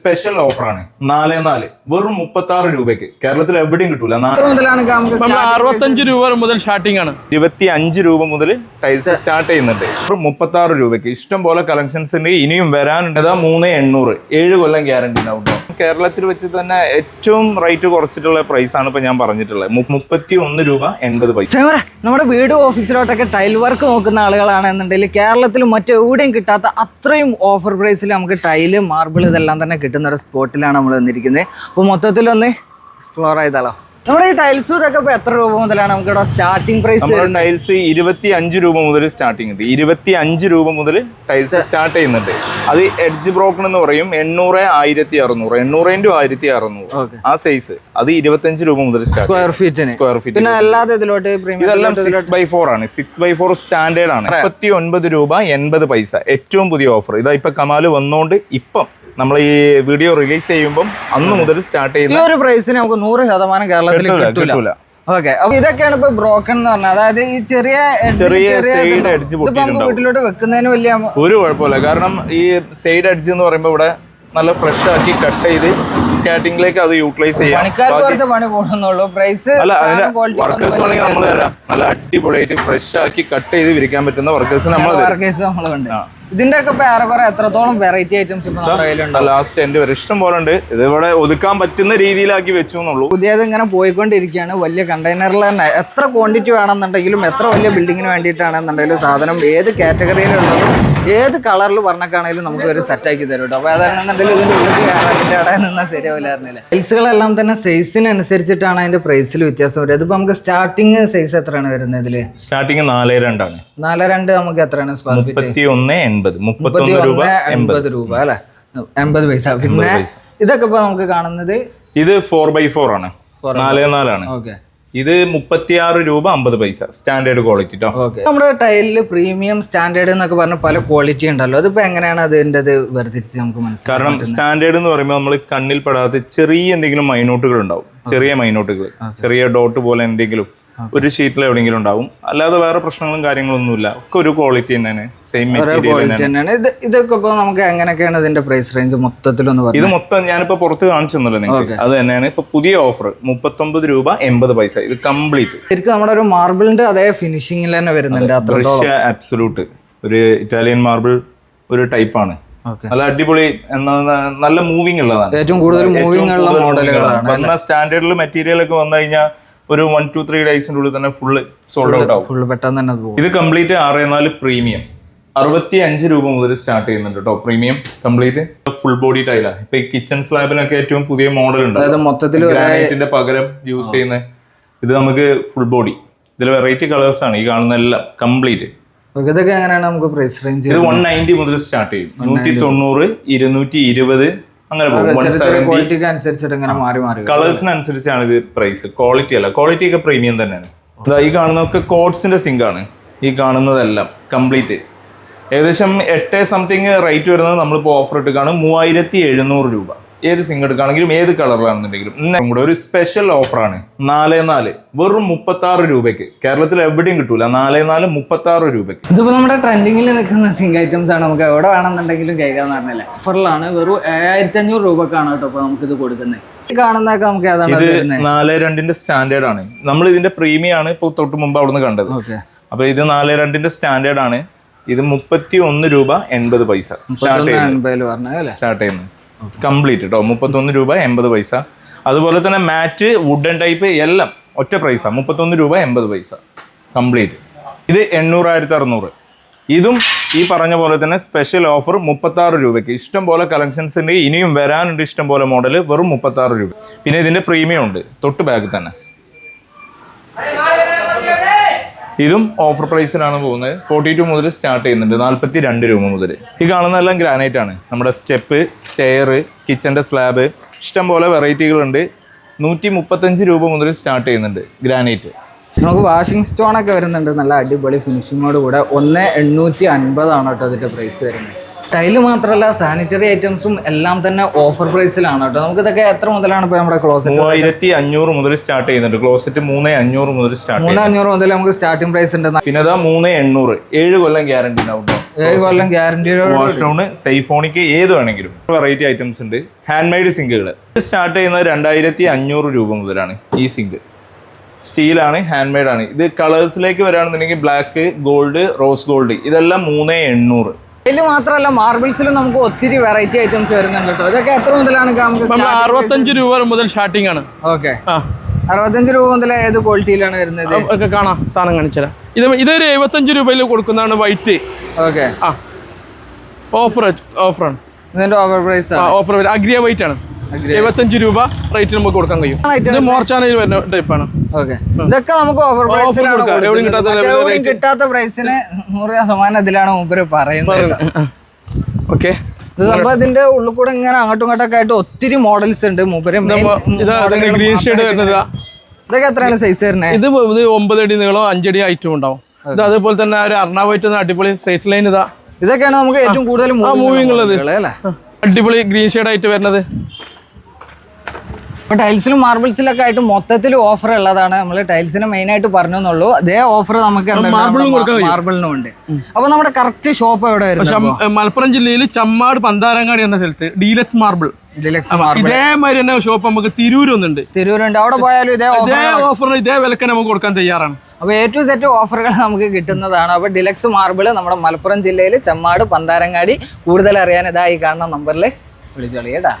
Special ഓഫറാണ് നാല് നാല്. വെറും മുപ്പത്തി ആറ് രൂപയ്ക്ക്. കേരളത്തിൽ എവിടെയും കിട്ടൂല. അറുപത്തഞ്ച് രൂപ മുതൽ സ്റ്റാർട്ടിംഗ് ആണ്. ഇരുപത്തി അഞ്ച് രൂപ മുതൽ ടൈൽസ് സ്റ്റാർട്ട് ചെയ്യുന്നുണ്ട്. വെറും മുപ്പത്തി ആറ് രൂപയ്ക്ക്. ഇഷ്ടം പോലെ കളക്ഷൻസ് ഉണ്ട്. ഇനിയും വരാനുണ്ട്. അതാ മൂന്ന് എണ്ണൂറ്. ഏഴ് കൊല്ലം ഗ്യാരണ്ടി ഉണ്ടാവും. കേരളത്തിൽ വെച്ച് തന്നെ ഏറ്റവും റേറ്റ് കുറച്ചിട്ടുള്ള പ്രൈസ് ആണ് ഇപ്പൊ ഞാൻ പറഞ്ഞിട്ടുള്ളത്. മുപ്പത്തി ഒന്ന് രൂപ എൺപത് പൈസ. നമ്മുടെ വീട് ഓഫീസിലോട്ടൊക്കെ ടൈൽ വർക്ക് നോക്കുന്ന ആളുകളാണെന്നുണ്ടെങ്കിൽ കേരളത്തിൽ മറ്റെവിടെയും കിട്ടാത്ത അത്രയും ഓഫർ പ്രൈസിൽ നമുക്ക് ടൈൽ മാർബിൾ ഇതെല്ലാം തന്നെ കിട്ടുന്ന ഒരു സ്പോട്ടിലാണ് നമ്മൾ വന്നിരിക്കുന്നത്. അപ്പോൾ മൊത്തത്തിലൊന്ന് എക്സ്പ്ലോർ ചെയ്താലോ? നമ്മുടെ ഈ ടൈൽസ് ഇതൊക്കെ എത്ര രൂപ മുതലാണ് നമുക്ക് ഇവിടെ സ്റ്റാർട്ടിംഗ് പ്രൈസ് നമ്മുടെ ടൈൽസ് ഇരുപത്തി അഞ്ച് രൂപ മുതൽ സ്റ്റാർട്ടിംഗ് ഉണ്ട്. ഇരുപത്തി അഞ്ച് രൂപ മുതൽ ടൈൽസ് സ്റ്റാർട്ട് ചെയ്യുന്നുണ്ട്. അത് എഡ്ജ് ബ്രോക്കൺ എന്ന് പറയും. എണ്ണൂറ് ആയിരത്തി അറുന്നൂറ്. എണ്ണൂറ് ഇന്റു ആയിരത്തി അറുന്നൂറ്. ആ സൈസ് അത് ഇരുപത്തഞ്ച് രൂപ മുതൽ സ്ക്വയർ ഫീറ്റിന് സ്ക്വയർ ഫീറ്റ് പിന്നെ അല്ലാതെ ഇതിലോട്ട് ഇതെല്ലാം സിക്സ് ബൈ ഫോർ ആണ്. സിക്സ് ബൈ ഫോർ സ്റ്റാൻഡേർഡ് ആണ്. മുപ്പത്തി ഒൻപത് രൂപ എൺപത് പൈസ. ഏറ്റവും പുതിയ ഓഫർ ഇതാ ഇപ്പൊ കമാൽ വന്നോണ്ട് ഇപ്പം നമ്മൾ ഈ വീഡിയോ റിലീസ് ചെയ്യുമ്പോൾ അന്ന് മുതൽ സ്റ്റാർട്ട് ഈ ചെയ്യുന്ന ഒരു പ്രൈസിന് നമുക്ക് നൂറ് ശതമാനം കേരളത്തിൽ കിട്ടൂല കിട്ടൂല. കിട്ടൂല. ഓക്കെ അപ്പൊ ഇതൊക്കെയാണ് ഇപ്പൊ ബ്രോക്കൺ എന്ന് പറഞ്ഞത്. അതായത് ഈ ചെറിയ ചെറിയ സൈഡ് അടിച്ച് വീട്ടിലോട്ട് വെക്കുന്നതിന് വലിയ ഒരു കുഴപ്പമില്ല. കാരണം ഈ സൈഡ് അടിച്ച് എന്ന് പറയുമ്പോൾ ഇവിടെ നല്ല ഫ്രഷ് ആക്കി കട്ട് ചെയ്ത് സ്റ്റാർട്ടിംഗിലേക്ക് അത് യൂട്ടിലൈസ് ചെയ്യാം. പണിക്കാർക്ക് കുറച്ച് പണി കൂടുന്നുള്ളൂ. പ്രൈസ് അല്ല അതിന് വർക്കേഴ്സ് വേണമെങ്കിൽ നമ്മൾ തരാം. നല്ല അടിപൊളിയായിട്ട് ഫ്രഷ് ആക്കി കട്ട് ചെയ്ത് വിരിക്കാൻ പറ്റുന്ന വർക്കേഴ്സ് നമ്മൾ വർക്കേഴ്സ് വർക്കേഴ്സ് നമ്മളുണ്ട് ഇതിന്റെ ഒക്കെ വേറെ ഏറെക്കുറെ എത്രത്തോളം വെറൈറ്റി ഐറ്റംസ് ഇപ്പൊ നമ്മുടെ കയ്യിലുണ്ട്? ലാസ്റ്റ് എന്റെ വരെ ഇഷ്ടം പോലെ ഉണ്ട്. ഇത് ഇവിടെ ഒതുക്കാൻ പറ്റുന്ന രീതിയിലാക്കി വെച്ചു എന്നുള്ളൂ. പുതിയത് ഇങ്ങനെ പോയിക്കൊണ്ടിരിക്കുകയാണ്. വലിയ കണ്ടെയ്നറിൽ തന്നെ. എത്ര ക്വാണ്ടിറ്റി വേണമെന്നുണ്ടെങ്കിലും എത്ര വലിയ ബിൽഡിങ്ങിന് വേണ്ടിയിട്ടാണെന്നുണ്ടെങ്കിലും സാധനം ഏത് കാറ്റഗറിയിലുള്ളതും ഏത് കളറിൽ പറഞ്ഞൊക്കെയാണെങ്കിലും നമുക്ക് ഒരു സെറ്റ് ആക്കി തരും കേട്ടോ അപ്പോൾ അതാണെന്നുണ്ടെങ്കിൽ ഇതിന്റെ ഉള്ളിൽ കയറാൻ ഇതിന്റെ ഇടയിൽ നിന്നാൽ ശരിയാവില്ലായിരുന്നില്ല? സൈസുകളെല്ലാം തന്നെ സൈസിനനുസരിച്ചിട്ടാണ് അതിന്റെ പ്രൈസിൽ വ്യത്യാസം വരുന്നത്. ഇപ്പൊ നമുക്ക് സ്റ്റാർട്ടിങ് സൈസ് എത്രയാണ് വരുന്നത് ഇതിൽ? സ്റ്റാർട്ടിങ് നാല് രണ്ടാണ്. നാല് രണ്ട് നമുക്ക് എത്രയാണ് സ്ക്വയർ ഫീറ്റ് എൺപത് മുപ്പത്തി രൂപ എൺപത് രൂപ അല്ലെ? എൺപത് പൈസ. പിന്നെ ഇതൊക്കെ ഇപ്പൊ നമുക്ക് കാണുന്നത് ഇത് ഫോർ ബൈ ഫോർ ആണ്. നാല് നാലാണ്. ഓക്കെ ഇത് മുപ്പത്തിയാറ് രൂപ അമ്പത് പൈസ സ്റ്റാൻഡേർഡ് ക്വാളിറ്റി നമ്മുടെ ടൈലിൽ പ്രീമിയം സ്റ്റാൻഡേർഡ് എന്നൊക്കെ പറഞ്ഞ പല ക്വാളിറ്റി ഉണ്ടല്ലോ. അതിപ്പോ എങ്ങനെയാണ് അതിന്റെ വേർതിരിച്ച് നമുക്ക് മനസ്സിലാക്കാം കാരണം സ്റ്റാൻഡേർഡ് എന്ന് പറയുമ്പോൾ നമ്മൾ കണ്ണിൽ പെടാത്ത ചെറിയ എന്തെങ്കിലും മൈനോട്ടുകൾ ഉണ്ടാവും. ചെറിയ മൈനോട്ടുകൾ ചെറിയ ഡോട്ട് പോലെ എന്തെങ്കിലും. ഒരു ഷീറ്റിൽ എവിടെയെങ്കിലും ഉണ്ടാവും. അല്ലാതെ വേറെ പ്രശ്നങ്ങളും കാര്യങ്ങളൊന്നുമില്ല. ഒക്കെ ഒരു ക്വാളിറ്റി തന്നെയാണ്. സെയിം ക്വാളിറ്റി തന്നെയാണ്. ഇത് ഇതൊക്കെ ഇപ്പൊ നമുക്ക് എങ്ങനെയൊക്കെയാണ് ഇതിന്റെ പ്രൈസ് റേഞ്ച് മൊത്തത്തിലൊന്ന് ഇത് മൊത്തം ഞാനിപ്പോ പുറത്ത് കാണിച്ചു തന്നല്ലോ നിങ്ങൾക്ക്. അത് തന്നെയാണ്. ഇപ്പൊ പുതിയ ഓഫർ മുപ്പത്തൊമ്പത് രൂപ എൺപത് പൈസ. ഇത് കംപ്ലീറ്റ് ശരിക്കും നമ്മുടെ ഒരു മാർബിളിന്റെ അതേ ഫിനിഷിംഗിൽ തന്നെ വരുന്നുണ്ട് അത്രത്തോളം. റഷ്യ ഒരു ഇറ്റാലിയൻ മാർബിൾ ഒരു ടൈപ്പാണ് നല്ല അടിപൊളി എന്നാ നല്ല മൂവിങ് ഉള്ളതാണ്. ഏറ്റവും കൂടുതൽ മൂവിംഗ് ഉള്ള മോഡലുകളാണ് സ്റ്റാൻഡേർഡിൽ മെറ്റീരിയൽ ഒക്കെ വന്നു കഴിഞ്ഞാൽ ഒരു വൺ ടു ത്രീ ഡേയ്സിന്റെ ഉള്ളിൽ തന്നെ ഫുള്ള് സോൾഡ് ഔട്ട് ആവും. ഫുള്ള് പെട്ടെന്ന് തന്നെ അത് പോകും. ഇത് കംപ്ലീറ്റ് ആറ് നാല് പ്രീമിയം അറുപത്തി അഞ്ച് രൂപ മുതൽ സ്റ്റാർട്ട് ചെയ്യുന്നുണ്ട് കേട്ടോ പ്രീമിയം കംപ്ലീറ്റ് ഫുൾ ബോഡി ടൈല ഇപ്പൊ ഈ കിച്ചൺ സ്ലാബിനൊക്കെ ഏറ്റവും പുതിയ മോഡൽ ഉണ്ട്. അതായത് മൊത്തത്തിൽ ഗ്രാനൈറ്റിന്റെ പകരം യൂസ് ചെയ്യുന്ന ഇത് നമുക്ക് ഫുൾ ബോഡി ഇതിൽ വെറൈറ്റി കളേഴ്സ് ആണ് ഈ കാണുന്ന എല്ലാം കംപ്ലീറ്റ് ഇതൊക്കെ എങ്ങനെയാണ് നമുക്ക് പ്രൈസ് റേഞ്ച് ഇത് വൺ നയന്റി മുതൽ സ്റ്റാർട്ട് ചെയ്യും. നൂറ്റി തൊണ്ണൂറ് ഇരുന്നൂറ്റി ഇരുപത് അങ്ങനെ പോകും. ക്വാളിറ്റിക്ക് അനുസരിച്ചിട്ട് ഇങ്ങനെ മാറി മാറി. കളേഴ്സിനനുസരിച്ചാണ് ഇത് പ്രൈസ് ക്വാളിറ്റി അല്ല. ക്വാളിറ്റി ഒക്കെ പ്രീമിയം തന്നെയാണ്. ഈ കാണുന്നതൊക്കെ കോഡ്സിന്റെ സിങ്ക് ആണ്. ഈ കാണുന്നതെല്ലാം കംപ്ലീറ്റ് ഏകദേശം എട്ട് സംതിങ് റേറ്റ് വരുന്നത് നമ്മളിപ്പോൾ ഓഫർ ഇട്ട് കാണും. മൂവായിരത്തി എഴുന്നൂറ് രൂപ. ഏത് സിങ്ക് എടുക്കുകയാണെങ്കിലും ഏത് കളറിലാണെന്നുണ്ടെങ്കിലും ഇന്നും കൂടെ ഒരു സ്പെഷ്യൽ ഓഫറാണ് നാല് നാല്. വെറും മുപ്പത്തി ആറ് രൂപയ്ക്ക്. കേരളത്തിൽ എവിടെയും കിട്ടൂല. നാല് നാല് മുപ്പത്തി ആറ് രൂപയ്ക്ക്. ഇതിപ്പോ നമ്മുടെ ട്രെൻഡിങ്ങിൽ നിൽക്കുന്ന സിങ്ക് ഐറ്റംസ് ആണ് നമുക്ക് എവിടെ വേണമെന്നുണ്ടെങ്കിലും കഴിക്കാന്ന് പറഞ്ഞല്ലേ? ഓഫറിലാണ് വെറും ഏഴായിരത്തി അഞ്ഞൂറ് രൂപക്കാണ് കേട്ടോ ഇപ്പൊ നമുക്ക് ഇത് കൊടുക്കുന്നത് കാണുന്നതൊക്കെ നമുക്ക് ഏതാണ് നാല് രണ്ടിന്റെ സ്റ്റാൻഡേർഡ് ആണ്. നമ്മൾ ഇതിന്റെ പ്രീമിയം ആണ് ഇപ്പോൾ തൊട്ട് മുമ്പ് അവിടുന്ന് കണ്ടത്. അപ്പൊ ഇത് നാല് രണ്ടിന്റെ സ്റ്റാൻഡേർഡ് ആണ്. ഇത് മുപ്പത്തി ഒന്ന് രൂപ എൺപത് പൈസ. സ്റ്റാർട്ട് ചെയ്യുന്നത്. സ്റ്റാർട്ട് ചെയ്യുന്നത്. കംപ്ലീറ്റ് കേട്ടോ മുപ്പത്തൊന്ന് രൂപ എൺപത് പൈസ. അതുപോലെ തന്നെ മാറ്റ് വുഡൻ ടൈപ്പ് എല്ലാം ഒറ്റ പ്രൈസ മുപ്പത്തൊന്ന് രൂപ എൺപത് പൈസ. കംപ്ലീറ്റ് ഇത് എണ്ണൂറായിരത്തി അറുന്നൂറ് ഇതും ഈ പറഞ്ഞ പോലെ തന്നെ സ്പെഷ്യൽ ഓഫർ മുപ്പത്താറ് രൂപയ്ക്ക്. ഇഷ്ടം പോലെ കളക്ഷൻസ് ഉണ്ട്. ഇനിയും വരാനുണ്ട് ഇഷ്ടം പോലെ മോഡൽ വെറും മുപ്പത്താറ് രൂപ. പിന്നെ ഇതിന്റെ പ്രീമിയം ഉണ്ട്. തൊട്ട് ബാഗ് തന്നെ. ഇതും ഓഫർ പ്രൈസിലാണ് പോകുന്നത്. ഫോർട്ടി ടു മുതൽ സ്റ്റാർട്ട് ചെയ്യുന്നുണ്ട്. നാൽപ്പത്തി രണ്ട് രൂപ മുതൽ ഈ കാണുന്നതെല്ലാം ഗ്രാനൈറ്റ് ആണ്. നമ്മുടെ സ്റ്റെപ്പ് സ്റ്റെയർ കിച്ചന്റെ സ്ലാബ് ഇഷ്ടം പോലെ വെറൈറ്റികളുണ്ട് നൂറ്റി മുപ്പത്തഞ്ച് രൂപ മുതൽ സ്റ്റാർട്ട് ചെയ്യുന്നുണ്ട് ഗ്രാനൈറ്റ് നമുക്ക് വാഷിംഗ് സ്റ്റോൺ ഒക്കെ വരുന്നുണ്ട്. നല്ല അടിപൊളി ഫിനിഷിങ്ങോട് കൂടെ. ഒന്ന് എണ്ണൂറ്റി അൻപതാണ് കേട്ടോ അതിന്റെ പ്രൈസ് വരുന്നത്. ടൈൽ മാത്രമല്ല സാനിറ്ററി ഐറ്റംസും എല്ലാം തന്നെ ഓഫർ പ്രൈസിലാണ് കേട്ടോ. നമുക്ക് ഇതൊക്കെ എത്ര മുതലാണ് ഇപ്പോൾ നമ്മുടെ ക്ലോസറ്റ് മൂവായിരത്തി അഞ്ഞൂറ് മുതൽ സ്റ്റാർട്ട് ചെയ്യുന്നുണ്ട്. ക്ലോസറ്റ് മൂന്ന് അഞ്ഞൂറ് മുതൽ സ്റ്റാർട്ട് മൂന്ന് അഞ്ഞൂറ് മുതൽ നമുക്ക് സ്റ്റാർട്ടിംഗ് പ്രൈസ് ഉണ്ട്. പിന്നെ അതാ മൂന്ന് എണ്ണൂറ്. ഏഴ് കൊല്ലം ഗ്യാരണ്ടി ഉണ്ടാവും ഏഴ് കൊല്ലം ഗ്യാരണ്ടി സൈഫോണിക്ക് ഏത് വേണമെങ്കിലും. വെറൈറ്റി ഐറ്റംസ് ഉണ്ട്. ഹാൻഡ് മെയ്ഡ് സിങ്കുകൾ ഇത് സ്റ്റാർട്ട് ചെയ്യുന്നത് രണ്ടായിരത്തി അഞ്ഞൂറ് രൂപ മുതലാണ് ഈ സിങ്ക് സ്റ്റീലാണ് ഹാൻഡ് മെയ്ഡ് ആണ്. ഇത് കളേഴ്സിലേക്ക് വരാണെന്നുണ്ടെങ്കിൽ ബ്ലാക്ക് ഗോൾഡ് റോസ് ഗോൾഡ് ഇതെല്ലാം മൂന്ന് എണ്ണൂറ്. ഇതിൽ മാത്രമല്ല മാർബിൾസിൽ നമുക്ക് ഒത്തിരി വെറൈറ്റി ഐറ്റംസ് വരുന്നുണ്ട് കേട്ടോ. ഇതൊക്കെ എത്ര മുതലാണ് നമുക്ക് അറുപത്തഞ്ച് രൂപ മുതൽ സ്റ്റാർട്ടിംഗ് ആണ്. ഓക്കെ ആ. അറുപത്തഞ്ച് രൂപ മുതൽ ഏത് ക്വാളിറ്റിയിലാണ് വരുന്നത്? ഒക്കെ കാണാം. സാധനം കാണിച്ചുതരാം. ഇത് ഇതൊരു എഴുപത്തഞ്ച് രൂപയിൽ കൊടുക്കുന്നതാണ് വൈറ്റ് ഓക്കെ ആ. ഓഫർ ഓഫറാണ് ഇതിന്റെ ഓവർ പ്രൈസ് ഓഫർ അഗ്രിയ വൈറ്റ് ആണ്. എഴുപത്തഞ്ച് രൂപ റേറ്റ് നമുക്ക് കൊടുക്കാൻ കഴിയും. ഇത് മോർച്ചാനയിൽ വരുന്ന ടൈപ്പാണ് ഇതൊക്കെ നമുക്ക് ഓഫർ. എവിടെയും കിട്ടാത്ത പ്രൈസിന് നൂറ് ശതമാനം ഇതിലാണ് മൂപ്പര് പറയുന്നത്. ഓക്കെ. ഇത് സംഭവം ഇതിന്റെ ഉള്ളിൽ കൂടെ ഇങ്ങനെ അങ്ങോട്ടും ഇങ്ങോട്ടൊക്കെ ആയിട്ട് ഒത്തിരി മോഡൽസ് ഉണ്ട്. മൂപ്പര് ഗ്രീൻ ഷെയ്ഡ് വരുന്നത്. ഇതാ. ഇതൊക്കെ എത്രയാണ് സൈസ് വരുന്നത് ഇത് ഇത് ഒമ്പത് അടി നീളം അഞ്ചടി ഐറ്റം ഉണ്ടാവും. ഇത് അതേപോലെ തന്നെ ഒരു അർണ വൈറ്റ് അടിപൊളി സൈസ് ലൈൻ ഇതാ. ഇതൊക്കെയാണ് നമുക്ക് ഏറ്റവും കൂടുതൽ മൂവിംഗ് ഉള്ളത്. അടിപൊളി ഗ്രീൻ ഷെയ്ഡ് ആയിട്ട് വരുന്നത്. ടൈൽസിലും മാർബിൾസിലൊക്കെ ആയിട്ട് മൊത്തത്തിൽ ഓഫർ ഉള്ളതാണ്. നമ്മൾ ടൈൽസിന് മെയിൻ ആയിട്ട് പറഞ്ഞുള്ളൂ അതേ ഓഫർ നമുക്ക് മാർബിളിനും ഉണ്ട്. അപ്പൊ നമ്മുടെ കറക്റ്റ് ഷോപ്പ് എവിടെ മലപ്പുറം ജില്ലയിൽ ചമ്മാട് പന്താരങ്ങാടി എന്ന സ്ഥലത്ത് ഡീലക്സ് മാർബിൾ ഇതേമാതിരി തന്നെ ഷോപ്പ് നമുക്ക് തിരൂരൊന്നുണ്ട്. തിരൂരുണ്ട്. അവിടെ പോയാലും ഇതേ ഇതേ ഓഫറിന് ഇതേ വിലക്ക് നമുക്ക് കൊടുക്കാൻ തയ്യാറാണ്. അപ്പോൾ എ ടു സെറ്റ് ഓഫറുകൾ നമുക്ക് കിട്ടുന്നതാണ്. അപ്പോൾ ഡിലക്സ് മാർബിൾ നമ്മുടെ മലപ്പുറം ജില്ലയിൽ ചമ്മാട് പന്താരങ്ങാടി കൂടുതൽ അറിയാൻ ഇതായി കാണുന്ന നമ്പറിൽ വിളിച്ചോളി കേട്ടാ.